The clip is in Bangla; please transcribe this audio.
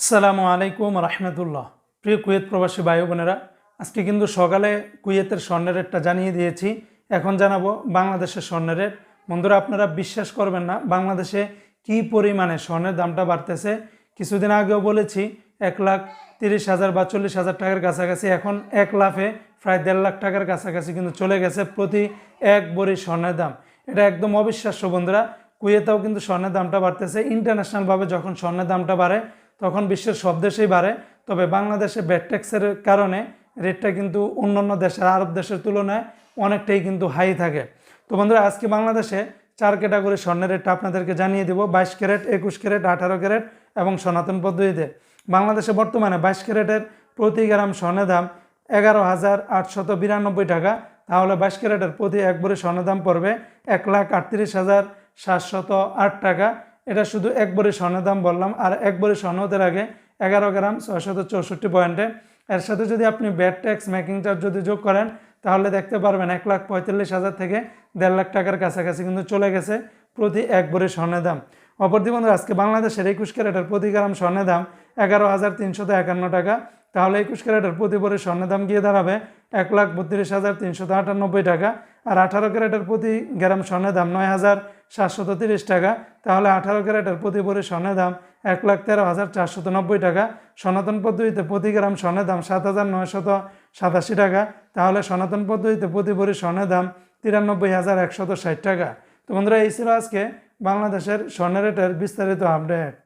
আসসালামু আলাইকুম রহমতুল্লাহ। প্রিয় কুয়েত প্রবাসী ভাই বোনেরা, আজকে কিন্তু সকালে কুয়েতের স্বর্ণের রেটটা জানিয়ে দিয়েছি। এখন জানাব বাংলাদেশের স্বর্ণের রেট। বন্ধুরা, আপনারা বিশ্বাস করবেন না, বাংলাদেশে কি পরিমাণে স্বর্ণের দামটা বাড়তেছে? কিছুদিন আগেও বলেছি, এক লাখ তিরিশ হাজার বা চল্লিশ হাজার টাকার কাছাকাছি। এখন এক লাফে প্রায় দেড় লাখ টাকার কাছাকাছি কিন্তু চলে গেছে প্রতি এক বড়ি স্বর্ণের দাম। এটা একদম অবিশ্বাস্য বন্ধুরা। কুয়েতেও কিন্তু স্বর্ণের দামটা বাড়তেছে। ইন্টারন্যাশনালভাবে যখন স্বর্ণের দামটা বাড়ে তখন বিশ্বের সব দেশেই বাড়ে। তবে বাংলাদেশে ব্যাট ট্যাক্সের কারণে রেটটা কিন্তু অন্যান্য দেশের, আরব দেশের তুলনায় অনেকটাই কিন্তু হাই থাকে। তো বন্ধুরা, আজকে বাংলাদেশে চার ক্যাটাগরি স্বর্ণের রেটটা আপনাদেরকে জানিয়ে দেবো। বাইশ ক্যারেট, একুশ ক্যারেট, আঠারো ক্যারেট এবং সনাতন পদ্ধতিতে। বাংলাদেশে বর্তমানে বাইশ ক্যারেটের প্রতি গ্রাম স্বর্ণের দাম এগারো হাজার আটশত বিরানব্বই টাকা। তাহলে বাইশ ক্যারেটের প্রতি এক ভরি স্বর্ণের দাম পড়বে এক লাখ আটত্রিশ হাজার সাতশত আট টাকা। এটা শুধু এক ভরি স্বর্ণের দাম বললাম, আর এক ভরি স্বর্ণ হতে আগে এগারো গ্রাম ছয়শত চৌষট্টি পয়েন্টে। এর সাথে যদি আপনি ব্যাট ট্যাক্স মেকিং চার্জ যদি যোগ করেন, তাহলে দেখতে পারবেন এক লাখ পঁয়তাল্লিশ হাজার থেকে দেড় লাখ টাকার কাছাকাছি কিন্তু চলে গেছে প্রতি এক ভরি স্বর্ণের দাম। অপরদি বন্ধু আজকে বাংলাদেশের একুশ ক্যারেটের প্রতি গ্রাম স্বর্ণের দাম এগারো হাজার তিনশত একান্ন টাকা। তাহলে একুশ ক্যারেটের প্রতি ভরি স্বর্ণের দাম গিয়ে দাঁড়াবে এক লাখ বত্রিশ হাজার তিনশত আটানব্বই টাকা, আর আঠারো ক্যারেটের প্রতি গ্রাম স্বর্ণের দাম নয় হাজার সাতশত তিরিশ টাকা। তাহলে আঠারো ক্যারেটের প্রতি ভরি স্বর্ণের দাম এক লাখ তেরো হাজার চারশত নব্বই টাকা। সনাতন পদ্ধতিতে প্রতি গ্রাম স্বর্ণের দাম সাত হাজার নয়শত সাতাশি টাকা। তাহলে সনাতন পদ্ধতিতে প্রতি ভরি স্বর্ণের দাম তিরানব্বই হাজার একশত ষাট টাকা। তো বন্ধুরা, এই ছিল আজকে বাংলাদেশের স্বর্ণের রেটের বিস্তারিত আপডেট